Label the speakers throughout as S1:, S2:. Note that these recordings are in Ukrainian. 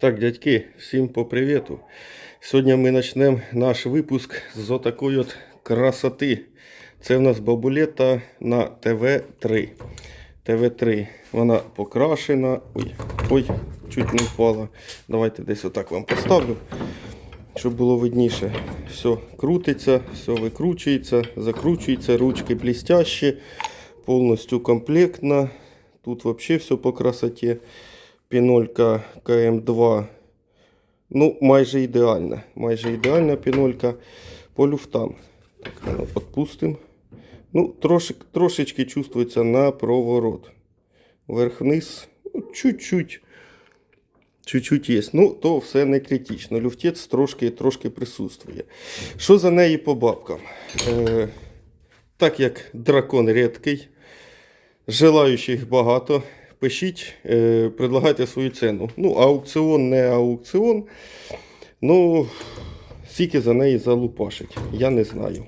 S1: Так, дядьки, всім по привіту. Сьогодні ми почнемо наш випуск з отакої от красоти. Це в нас бабулета на ТВ3. ТВ3. Вона покрашена. Ой, ой, чуть не впала. Давайте десь отак вам поставлю, щоб було видніше. Все крутиться, все викручується, закручується, ручки блістящі, повністю комплектна. Тут взагалі все по красоті. Пінолька КМ2. Ну, майже ідеальна. Майже ідеальна пінолька по люфтам. Так, ну, відпустимо. Ну, трошек, трошечки чувствується на проворот. Вверх-вниз, ну, чуть-чуть. Чуть-чуть є. Ну, то все не критично. Люфтець трошки, трошки присутствує. Що за неї по бабкам? Е, так як дракон рідкий, желаючих багато. Пишіть, е, предлагайте свою ціну. Ну, аукціон не аукціон. Ну, скільки за неї залупашить, я не знаю.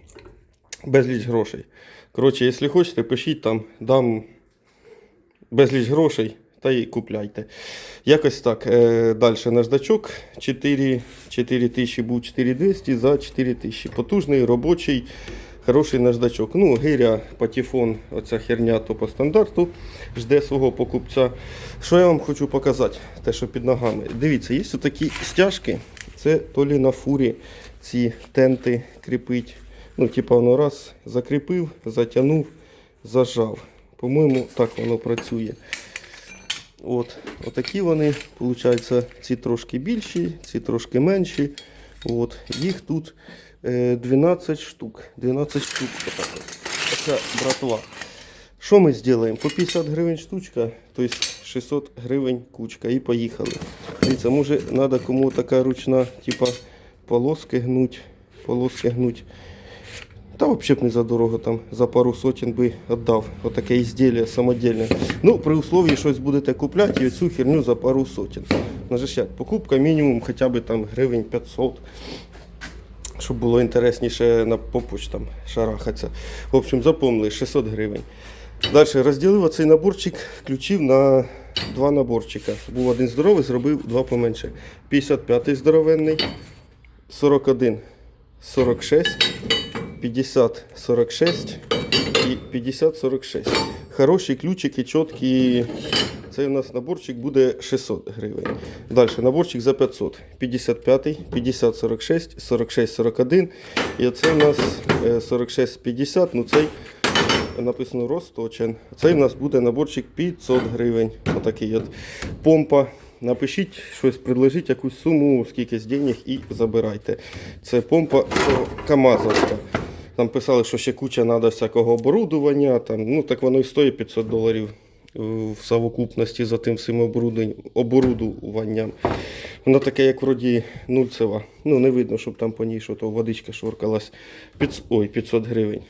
S1: Безліч грошей. Коротше, якщо хочете, пишіть там, дам безліч грошей та й купляйте. Якось так. Далі наждачок 4, 4 тисячі був 4200 за 4 тисячі. Потужний, робочий, хороший наждачок. Ну, гиря, патефон, оця херня то по стандарту жде свого покупця. Що я вам хочу показати? Те, що під ногами. Дивіться, є такі стяжки. Це то лі на фурі ці тенти кріпить. Ну, типа воно раз закріпив, затягнув, зажав. По-моєму, так воно працює. От, отакі вони, виходить, ці трошки більші, ці трошки менші. От, їх тут 12 штук. 12 штук. Отак братва. Що ми зробимо? По 50 гривень штучка, тобто 600 гривень кучка і поїхали. Дивіться, може треба кому така ручна, типа полоски гнуть, полоски гнуть. Та взагалі б не за дорого там, за пару сотень би віддав. Отаке ізділля самодільне. Ну, при условии щось будете купляти і цю херню за пару сотень. Нажищать. Покупка мінімум хоча б там гривень 500. Щоб було інтересніше на попуч там шарахатися. В общем, запомнили 600 гривень. Далі розділив оцей наборчик ключів на два наборчика. Був один здоровий, зробив два поменше. 55-й здоровенний, 41, 46, 50, 46 і 50, 46. Хороші ключики, чіткі. Цей у нас наборчик буде 600 гривень. Далі наборчик за 500. 55, 50, 46, 46, 41. І оце у нас е, 46, 50. Ну цей написано розточен. Цей у нас буде наборчик 500 гривень. Отакий от помпа. Напишіть щось, предложіть якусь суму, скільки з денег і забирайте. Це помпа Камазовська. Там писали, що ще куча треба всякого оборудування. Там, ну так воно і стоїть 500 доларів е, в совокупності за тим всім оборудуванням. Воно таке, як вроді нульцева. Ну не видно, щоб там по ній що то водичка шоркалась. Піц... Ой, 500 гривень.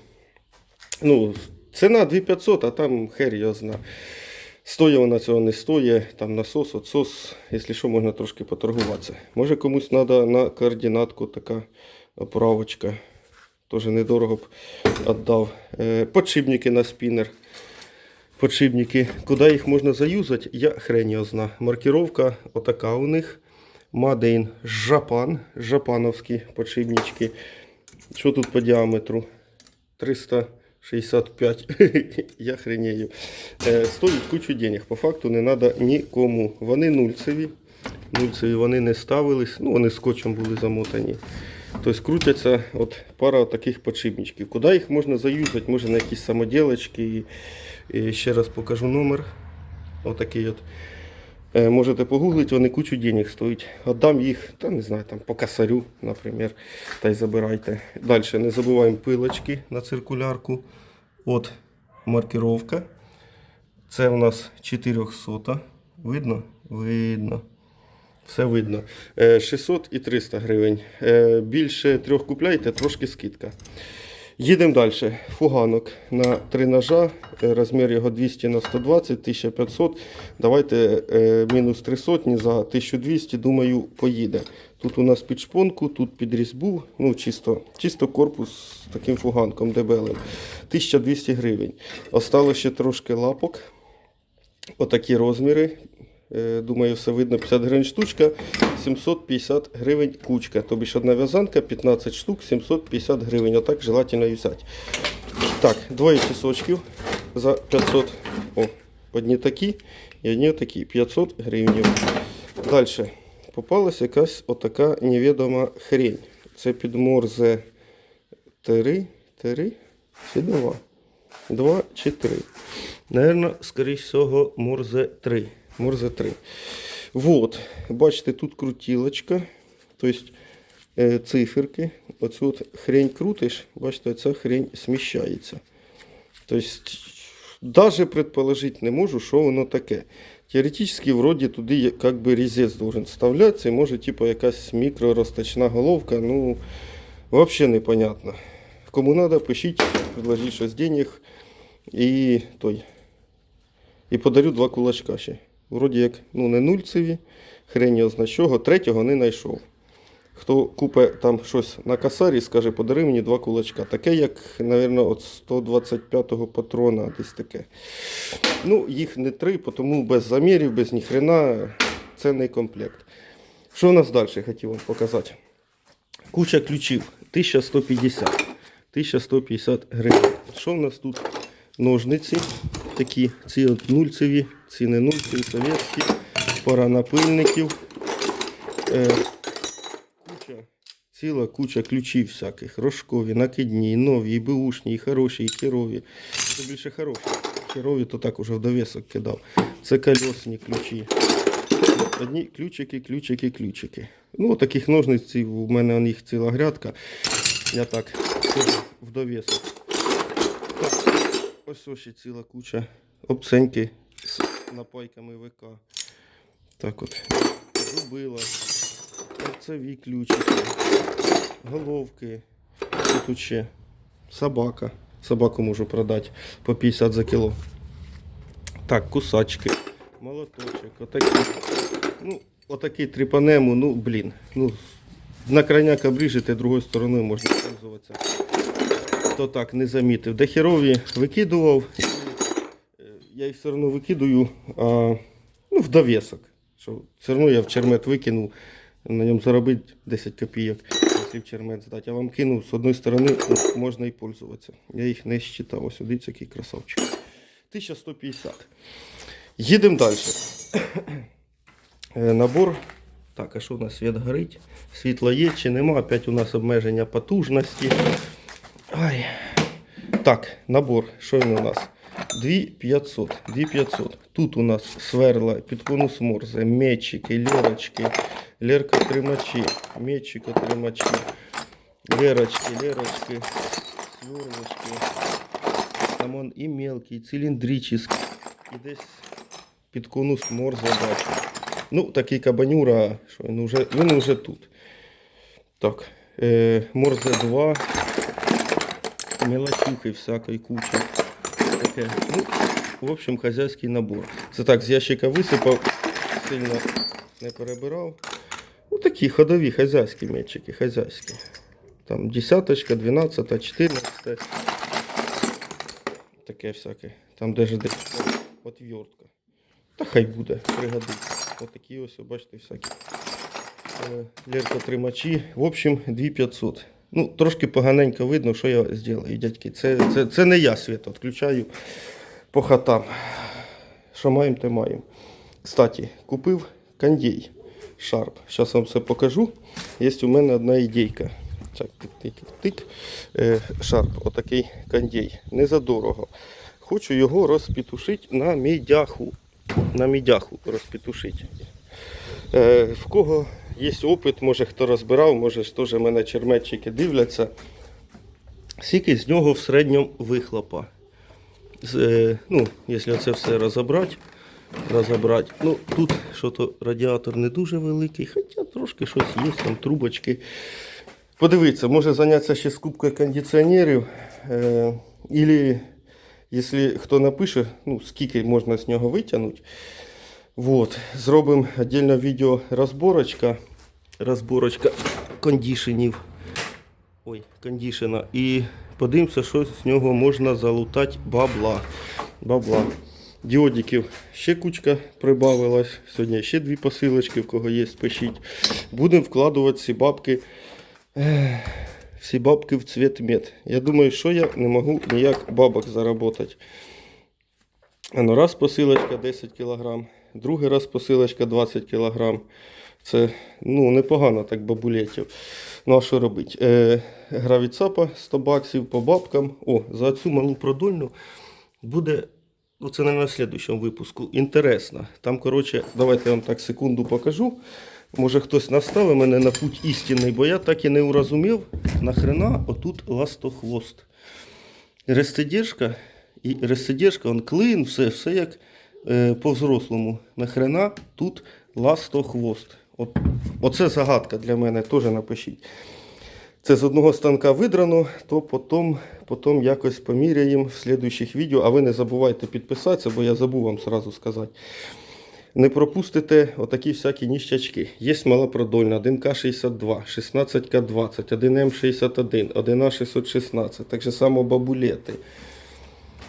S1: Ну, ціна 2500, а там хер його зна. Стоїть вона цього не стоїть, там насос, отсос, якщо що, можна трошки поторгуватися. Може комусь треба на координатку така оправочка. Теж недорого б віддав. Е, Подшипники на спінер. Подшипники. Куди їх можна заюзати, я хрень його зна. Маркировка отака у них. Мадейн Жапан. Жапановські подшипнички. Що тут по діаметру? 365. Я хренею. Е, стоїть кучу денег. По факту не треба нікому. Вони нульцеві. Нульцеві вони не ставились. Ну, вони скотчем були замотані. Тобто крутяться от пара таких подшипничків. Куди їх можна заюзати? Може на якісь самоділочки. І, ще раз покажу номер. Отакий от. Е, Можете погуглити, вони кучу денег стоять. Отдам їх, та не знаю, там по косарю, наприклад, та й забирайте. Далі не забуваємо пилочки на циркулярку. От маркировка. Це у нас 400. Видно? Видно. Все видно. Е, 600 і 300 гривень. Е, Більше трьох купляєте, трошки скидка. Їдемо далі. Фуганок на три ножа, е, розмір його 200 на 120, 1500. Давайте е, мінус 3 сотні за 1200, думаю, поїде. Тут у нас під шпонку, тут під різьбу, ну чисто, чисто корпус з таким фуганком дебелим. 1200 гривень. Осталось ще трошки лапок. Отакі розміри. Е, Думаю, все видно 50 гривень штучка, 750 гривень кучка. Тобі ж одна в'язанка, 15 штук, 750 гривень. Отак желательно і взяти. Так, двоє часочків за 500. О, одні такі і одні такі. 500 гривень. Далі. Попалась якась отака невідома хрень. Це під морзе 3, 3 чи 2? 2 чи 3. Наверно, скоріш всього, морзе 3. Морзе 3. Вот. Бачите, тут крутілочка. Тобто е, циферки. Оцю от хрень крутиш, бачите, ця хрень сміщається. Тобто, даже предположити не можу, що воно таке. Теоретично, вроді туди как би резец должен вставлятися, і може, типу, якась мікророзточна головка, ну, взагалі непонятно. Кому треба, пишіть, предложіть щось денег і той. І подарю два кулачка ще. Вроді як ну, не нульцеві, хрень його зна чого, третього не знайшов. Хто купить там щось на касарі, скаже, подари мені два кулачка. Таке, як, мабуть, от 125-го патрона, десь таке. Ну, їх не три, тому без замірів, без ніхрена цінний комплект. Що у нас далі хотів вам показати? Куча ключів 1150. 1150 гривень. Що в нас тут? Ножниці такі, ці нульцеві, ці не нульцеві, совєтські, пара напильників. Е, куча, ціла куча ключів всяких, рожкові, накидні, нові, і беушні, і хороші, і херові. Це більше хороші. Херові то так уже в довісок кидав. Це колесні ключі. Одні ключики, ключики, ключики. Ну, таких ножниць у мене їх ціла грядка. Я так в довісок. Ось ще ціла куча обценьки з напайками ВК. Так от. Зубила. Торцеві ключики. Головки. Тут ще собака. Собаку можу продати по 50 за кіло. Так, кусачки, молоточок, отакі. Ну, отакий тріпанему, ну, блін. Ну, на крайняк обріжете, другою стороною можна пользуватися. То так, не замітив. Дехерові викидував. е, Я їх все одно викидую, а, ну, в довісок. Що все одно я в чермет викинув, на ньому заробити 10 копійок, якщо в чермет здати. Я вам кинув, з одної сторони можна і пользуватися. Я їх не считав. Ось дивіться, який красавчик. 1150. Їдемо далі. Е, Набор. Так, а що у нас світ горить? Світло є чи нема? Опять у нас обмеження потужності. Ай. Так, набор. Що він у нас? 2500. 2500. Тут у нас сверла, під конус морзе, метчики, лерочки, леркотримачі, метчикотримачі, лерочки, лерочки, сверлочки. Там он і мелкий, і циліндричний, і десь під конус морзе бачу. Ну, такий кабанюра, що він вже, він вже тут. Так, е, морзе 2, мелочухи всякої кучі. Таке. Ну, в общем, хазяйський набор. Це так, з ящика висипав, сильно не перебирав. Ну, такі ходові хазяйські м'ячики, хазяйські. Там десяточка, 12, 14. Таке всяке. Там даже десь отвертка. Та хай буде, пригодиться. Отакі ось, бачите, всякі. Е, Леркотримачі. В общем, 2500. Ну, трошки поганенько видно, що я зроблю, дядьки. Це, це, це не я світ відключаю по хатам. Що маємо, те маємо. Кстати, купив кондей Sharp. Зараз вам все покажу. Є у мене одна ідейка. Так, тик-тик-тик. Е, Sharp, отакий кондей. Не задорого. Хочу його розпітушити на мідяху. На мідяху розпітушити. Е, в кого є опит, може хто розбирав, може ж теж мене черметчики дивляться. Скільки з нього в середньому вихлопа. З, е, ну, якщо це все розібрати, розібрати. Ну, тут що-то радіатор не дуже великий, хоча трошки щось є, там трубочки. Подивіться, може зайнятися ще скупкою кондиціонерів. Е, якщо хто напише, ну, скільки можна з нього витягнути. Вот. Зробимо віддільне відео розборочка. Розборочка кондішенів. Ой, кондішена. І подивимося, що з нього можна залутати бабла. Бабла. Діодиків ще кучка прибавилась. Сьогодні ще дві посилочки, в кого є, пишіть. Будемо вкладувати ці бабки. Всі бабки в цвіт мед. Я думаю, що я не можу ніяк бабок заработати. Ну раз посилочка 10 кг, другий раз посилочка 20 кг. Це ну, непогано так бабулетів. Ну а що робити? Е, гравіцапа 100 баксів по бабкам. О, за цю малу продольну буде. Ну, це на слідчому випуску. Інтересно. Там, коротше, давайте я вам так секунду покажу. Може хтось наставив мене на путь істинний, бо я так і не урозумів, нахрена отут ластохвост. Рестидержка і рестидержка, он клин, все, все як е, по-взрослому. Нахрена тут ластохвост. От, оце загадка для мене, теж напишіть. Це з одного станка видрано, то потім, потім якось поміряємо в слідуючих відео. А ви не забувайте підписатися, бо я забув вам сразу сказати. Не пропустите отакі всякі ніщачки. Є малопродольна 1К62, 16К20, 1М61, 1А616, так же само бабулети.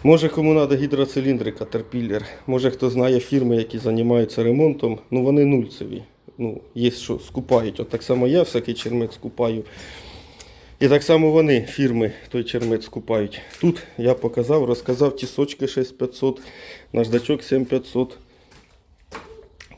S1: Може кому треба гідроциліндри Caterpillar, може хто знає фірми, які займаються ремонтом, ну вони нульцеві. Ну, є що скупають. От так само я всякий чермет скупаю. І так само вони, фірми, той чермет скупають. Тут я показав, розказав тісочки 6500, наждачок 7500,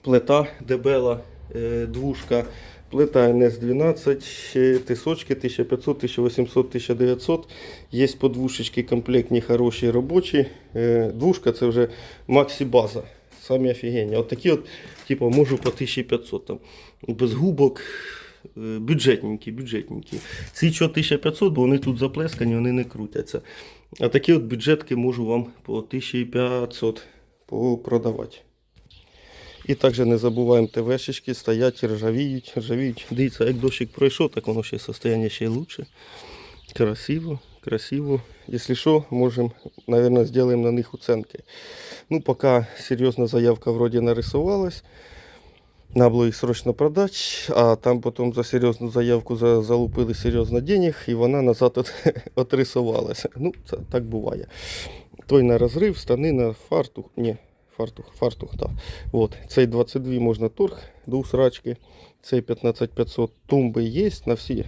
S1: плита дебела, е, двушка, плита НС-12, е, тисочки 1500, 1800, 1900. Є по двушечки комплектні, хороші, робочі. Е, Двушка це вже максі-база. Самі офігенні. От такі от, типу, можу по 1500 там. Без губок. е, Бюджетненькі, бюджетненькі. Ці що 1500, бо вони тут заплескані, вони не крутяться. А такі от бюджетки можу вам по 1500 продавати. І також не забуваємо ТВшечки, стоять, ржавіють, ржавіють. Дивіться, як дощик пройшов, так воно ще состояние ще лучше. Красиво, красиво. Якщо що, можемо, наверное, сделаем на них оценки. Ну, поки серйозна заявка вроді нарисувалась. Надо було їх срочно продати, а там потім за серйозну заявку залупили серйозно денег, і вона назад отрисувалася. Ну, це так буває. Той на розрив, станина, фартух. Ні, фартух, фартух, так. От, цей 22 можна торг до усрачки. Цей 15500 тумби є, на всі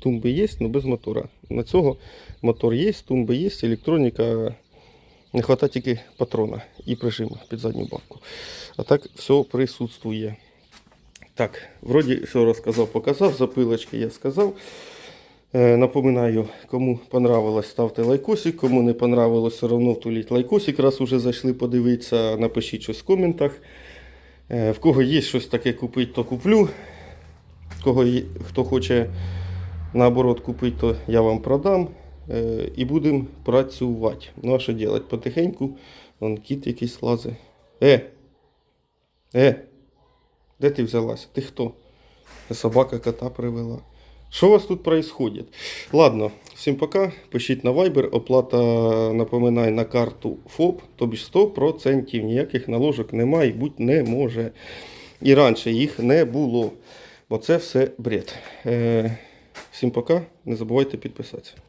S1: тумби є, але без мотора. На цього мотор є, тумби є, електроніка. Не вистачає тільки патрона і прижима під задню бабку. А так все присутствує. Так, вроді все розказав, показав, запилочки я сказав. Е, напоминаю, кому понравилось, ставте лайкосик, кому не понравилось, все одно втуліть лайкосик, раз уже зайшли подивитися, напишіть щось в коментах. Е, в кого є щось таке купити, то куплю. Кого є, хто хоче наоборот купити, то я вам продам. Е, і будемо працювати. Ну а що робити? Потихеньку, вон кіт якийсь лазить. Е! Е! Де ти взялася? Ти хто? Собака кота привела. Що у вас тут происходит? Ладно, всім пока. Пишіть на Viber. Оплата, напоминаю, на карту ФОП, тобі ж 100%. Ніяких наложок немає і будь не може. І раніше їх не було. Бо це все бред. Е, всім пока. Не забувайте підписатися.